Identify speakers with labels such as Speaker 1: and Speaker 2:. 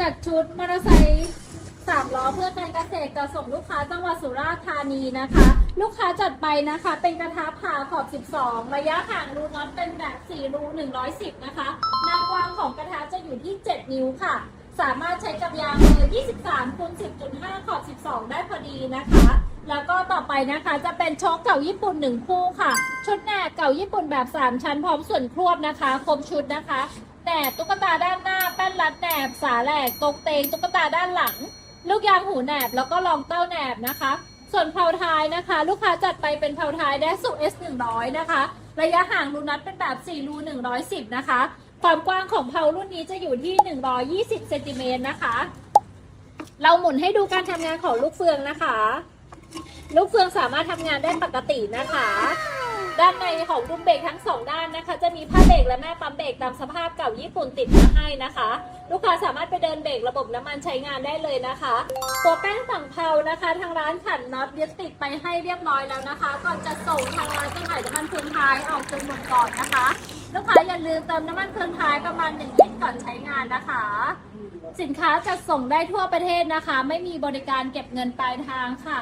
Speaker 1: จัดชุดมอเตอร์ไซค์สามล้อเพื่อการเกษตรจะส่งลูกค้าจังหวัดสุราษฎร์ธานีนะคะ ลูกค้าจัดไปนะคะ เป็นกระทะผ่าขอบ 12 ระยะห่างรูน็อตเป็นแบบ 4 รู 110 นะคะหน้ากว้างของกระทะจะอยู่ที่ 7 นิ้วค่ะ สามารถใช้กับยางเ23คูณ10.5 ขอบ 12 ได้พอดีนะคะ แล้วก็ต่อไปนะคะจะเป็นโชคเก่าญี่ปุ่น 1 คู่ค่ะ ชุดแหนบเก่าญี่ปุ่นแบบ 3 ชั้นพร้อมส่วนครวบนะคะครบชุดนะคะแหนบตุ๊กตาด้านหน้า แป้นรัดแหนบ สาแหลกตกเตงตุ๊กตาด้านหลัง ลูกยางหูแหนบแล้วก็รองเต้าแหนบนะคะ ส่วนเพลาท้ายนะคะ ลูกค้าจัดไปเป็นเพลาท้ายแดสุ S 100นะคะ ระยะห่างรูนัดเป็นแบบ4รู110 นะคะความกว้างของเพลารุ่นนี้จะอยู่ที่ 120 เซนติเมตรนะคะ เราหมุนให้ดูการทำงานของลูกเฟืองนะคะ ลูกเฟืองสามารถทำงานได้ปกตินะคะ ด้านในของดุมเบรกทั้งสองด้านนะคะ จะมีผ้าเบรกและแม่ปั๊มเบรกตามสภาพเก่าญี่ปุ่นติดมาให้นะคะ ลูกค้าสามารถไปเดินเบรกระบบน้ำมันใช้งานได้เลยนะคะ ตัวแป้งฝั่งเพานะคะ ทางร้านขันน็อตยึดติดไปให้เรียบร้อยแล้วนะคะ ก่อนจะส่งทางร้านจะถ่ายน้ำมันเฟืองท้ายออกจนหมดก่อนนะคะ ลูกค้าอย่าลืมเติมน้ำมันเฟืองท้ายประมาณ1ลิ ก่อนใช้งานนะคะ สินค้าจะส่งได้ทั่วประเทศนะคะ ไม่มีบริการเก็บเงินปลายทางค่ะ